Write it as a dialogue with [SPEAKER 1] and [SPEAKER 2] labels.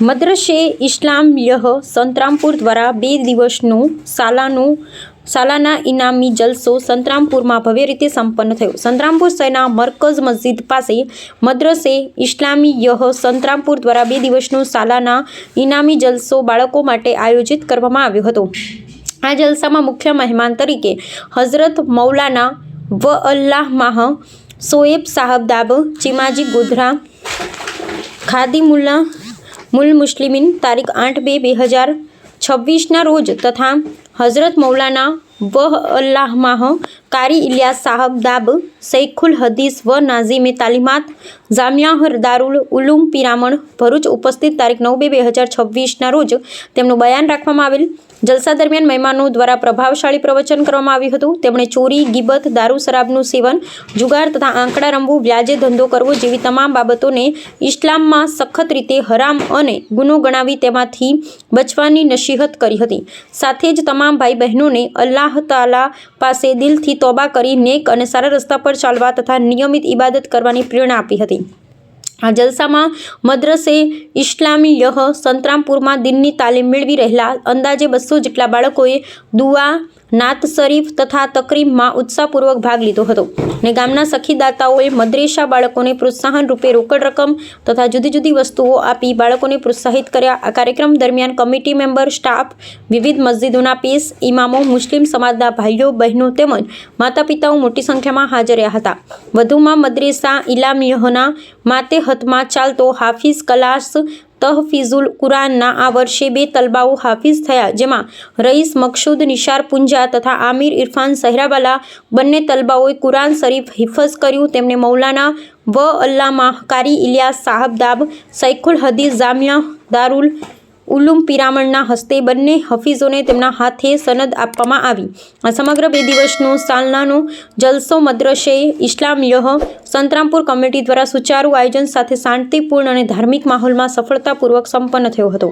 [SPEAKER 1] મદ્રસે ઇસ્લામિયહ સંતરામપુર દ્વારા બે દિવસનું સાલાનું, સાલાના ઇનામી જલસો સંતરામપુરમાં ભવ્ય રીતે સંપન્ન થયો. સંતરામપુર શહેરના મરકઝ મસ્જિદ પાસે મદ્રસે ઇસ્લામિયહ સંતરામપુર દ્વારા બે દિવસનું સાલાના ઇનામી જલસો બાળકો માટે આયોજિત કરવામાં આવ્યો હતો. આ જલસામાં મુખ્ય મહેમાન તરીકે હઝરત મૌલાના વ અલ્લાહ માહ સોએબ સાહબ દાબ, ચિમાજી ગોધરા, ખાદીમુલ્લા મુલ મુસ્લિમીન તારીખ આઠ બે બે હજાર છવ્વીસના રોજ તથા હઝરત મૌલાના વહ અલ્લાહમાહ કારી ઇલિયાસ સાહબ દાબ સૈખુલ હદીસ વ નાઝીમે તાલીમાત જામિયા દારુલ ઉલુમ પિરામણ ભરૂચ ઉપસ્થિત તારીખ નવ બે બે હજાર છવ્વીસના રોજ તેમનું બયાન રાખવામાં આવેલ. જલસા દરમિયાન મહેમાનો દ્વારા પ્રભાવશાળી પ્રવચન કરવામાં આવ્યું હતું. તેમણે ચોરી, ગીબત, દારૂ શરાબનું સેવન, જુગાર તથા આંકડા રમવું, વ્યાજે ધંધો કરવો જેવી તમામ બાબતોને ઇસ્લામમાં સખત રીતે હરામ અને ગુનો ગણાવી તેમાંથી બચવાની નસીહત કરી હતી. સાથે જ તમામ ભાઈ બહેનોને અલ્લાહ તાલા પાસે દિલથી તોબા કરી નેક અને સારા રસ્તા પર ચાલવા તથા નિયમિત ઇબાદત કરવાની પ્રેરણા આપી હતી. આ જલસામાં મદ્રસે ઇસ્લામી યહ સંતરામપુરમાં દિનની તાલીમ મેળવી રહેલા અંદાજે બસો જેટલા બાળકોએ દુઆ, નાત શરીફ તથા તકરીમમાં ઉત્સાહપૂર્વક ભાગ લીધો હતો. અને ગામના સખીદાતાઓએ મદ્રેસા બાળકોને પ્રોત્સાહન રૂપે રોકડ રકમ તથા જુદી જુદી વસ્તુઓ આપી બાળકોને પ્રોત્સાહિત કર્યા. આ કાર્યક્રમ દરમિયાન કમિટી મેમ્બર, સ્ટાફ, વિવિધ મસ્જિદોના પીસ ઇમામો, મુસ્લિમ સમાજના ભાઈઓ, બહેનો તેમજ માતા પિતાઓ મોટી સંખ્યામાં હાજર રહ્યા હતા. વધુમાં મદ્રેસા ઇલામિયહના માતેહતમાં ચાલતો હાફિઝ કલાસ તહફીઝુલ કુરાનના આ વર્ષે બે તલબાઓ હાફિઝ થયા, જેમાં રઈસ મકસૂદ, નિશાર પુંજા તથા આમિર ઇરફાન સહેરાવાલા બંને તલબાઓએ કુરાન શરીફ હિફઝ કર્યું. તેમને મૌલાના વ અલ્લામા કારી ઇલિયાસ સાહબદાબ સૈખુલ હદીસ જામિયા દારુલ ઉલુમ પિરામણના હસ્તે બંને હફીઝોને તેમના હાથે સનદ આપવામાં આવી. આ સમગ્ર બે દિવસનો સાલનાનો જલસો મદ્રસે ઇસ્લામિયહ સંતરામપુર કમિટી દ્વારા સુચારુ આયોજન સાથે શાંતિપૂર્ણ અને ધાર્મિક માહોલમાં સફળતાપૂર્વક સંપન્ન થયો હતો.